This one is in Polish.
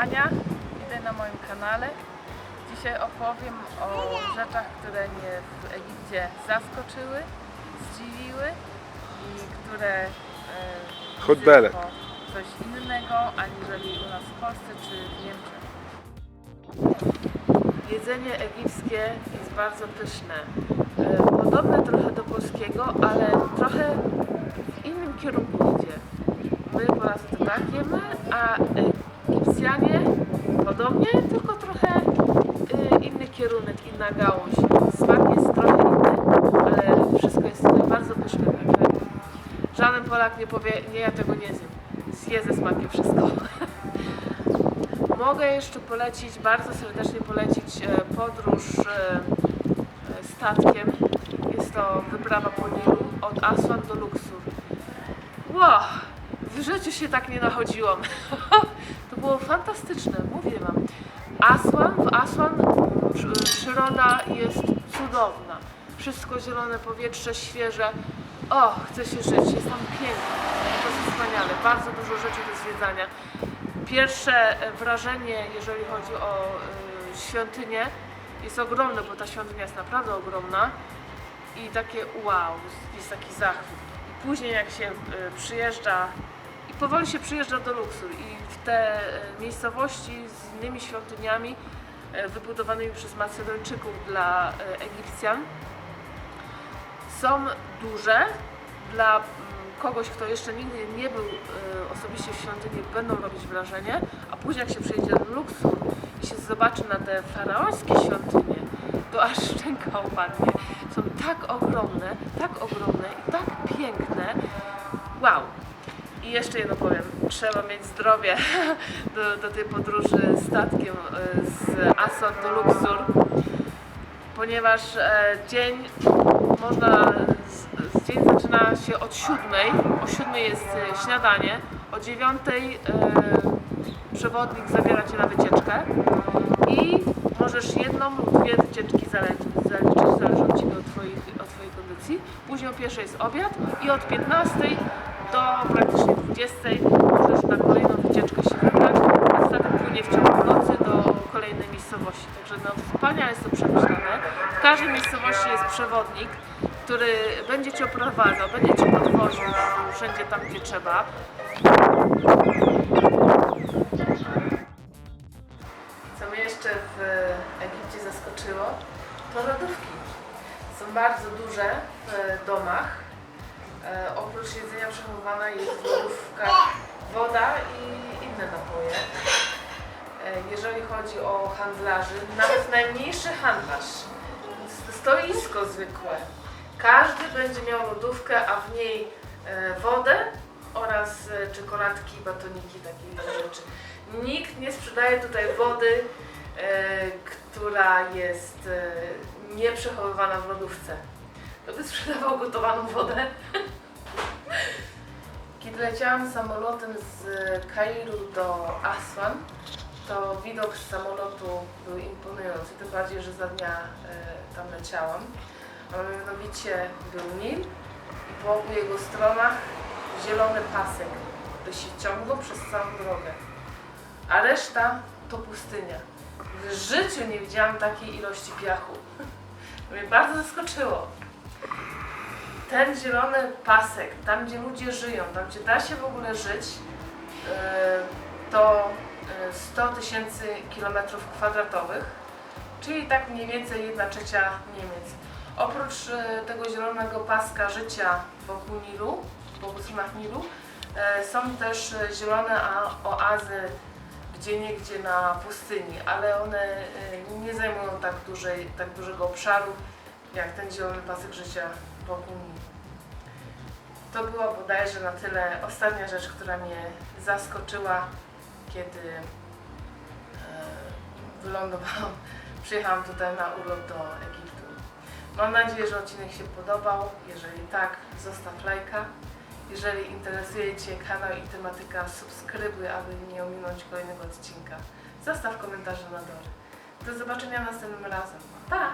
Ania, witaj na moim kanale. Dzisiaj opowiem o rzeczach, które mnie w Egipcie zaskoczyły, zdziwiły i które e, jako coś innego aniżeli u nas w Polsce czy w Niemczech. Jedzenie egipskie jest bardzo pyszne. E, Podobne trochę do polskiego, ale trochę w innym kierunku idzie. My Polacy to tak jemy, a Egipcjanie podobnie, tylko trochę e, inny kierunek, inna gałąź. Smak jest trochę inny, ale wszystko jest tutaj bardzo pyszne. Także żaden Polak nie powie, nie ja tego nie zjem. Zje ze smakiem wszystko. Mogę jeszcze polecić, bardzo serdecznie polecić e, podróż e, e, statkiem. Jest to wyprawa po Nilu od Aswan do Luxor. Wow! W życiu się tak nie nachodziłam. To było fantastyczne, mówię wam. Aswan, w Aswan przy- przyroda jest cudowna. Wszystko zielone, powietrze świeże. O, chce się żyć, jest tam pięknie. Po prostu wspaniale. Bardzo dużo rzeczy do zwiedzania. Pierwsze e, wrażenie, jeżeli chodzi o y, świątynię, jest ogromne, bo ta świątynia jest naprawdę ogromna i takie wow, jest taki zachwyt. I później jak się y, przyjeżdża powoli się przyjeżdża do Luxor i w te y, miejscowości z innymi świątyniami y, wybudowanymi przez Macedończyków dla y, Egipcjan są duże dla mm, kogoś, kto jeszcze nigdy nie był osobiście w świątyni, będą robić wrażenie, a później jak się przyjedzie do Luxor i się zobaczy na te faraońskie świątynie, to aż szczęka opadnie. Są tak ogromne, tak ogromne i tak piękne. Wow! I jeszcze jedno powiem, trzeba mieć zdrowie do, do tej podróży statkiem y, z Aswan do Luxor, ponieważ e, dzień można, dzień zaczyna się od siódmej, o siódmej jest e, śniadanie, o dziewiątej e, przewodnik zabiera Cię na wycieczkę i możesz jedną lub dwie wycieczki zaliczyć, Ciebie, od, twoich, od Twojej kondycji. Później o pierwszej jest obiad i od 15 do praktycznie 20 możesz na kolejną wycieczkę się wybrać, a statek płynie w ciągu nocy do kolejnej miejscowości. Także no, wspaniale jest to przemyślane. W każdej miejscowości jest przewodnik, który będzie Cię oprowadzał, będzie Cię podwoził wszędzie tam, gdzie trzeba. Co mnie jeszcze w Egipcie zaskoczyło, to lodówki. Są bardzo duże w domach. E, oprócz jedzenia przechowywana jest w woda i inne napoje. E, jeżeli chodzi o handlarzy, nawet najmniejszy handlarz, stoisko zwykłe, każdy będzie miał lodówkę, a w niej e, wodę oraz e, czekoladki, batoniki, takie rzeczy. Nikt nie sprzedaje tutaj wody, e, która jest e, nieprzechowywana w lodówce. To by sprzedawał gotowaną wodę. Kiedy leciałam samolotem z Kairu do Aswan, to widok z samolotu był imponujący, tym bardziej, że za dnia e, tam leciałam. A mianowicie był Nil i po obu jego stronach zielony pasek, który się ciągnął przez całą drogę. A reszta to pustynia. W życiu nie widziałam takiej ilości piachu. Mnie bardzo zaskoczyło. Ten zielony pasek, tam gdzie ludzie żyją, tam gdzie da się w ogóle żyć, e, to e, 100 tysięcy kilometrów kwadratowych, czyli tak mniej więcej 1 trzecia Niemiec. Oprócz e, tego zielonego paska życia wokół Nilu, w obu stronach Nilu, są też zielone oazy gdzie niegdzie na pustyni, ale one nie zajmują tak, dużej, tak dużego obszaru jak ten zielony pasek życia Nilu. To była bodajże na tyle ostatnia rzecz, która mnie zaskoczyła, kiedy e, wylądowałam, przyjechałam tutaj na urlop do Egiptu. Mam nadzieję, że odcinek się podobał. Jeżeli tak, zostaw lajka. Jeżeli interesuje Cię kanał i tematyka, subskrybuj, aby nie ominąć kolejnego odcinka. Zostaw komentarze na dole. Do zobaczenia następnym razem. Pa!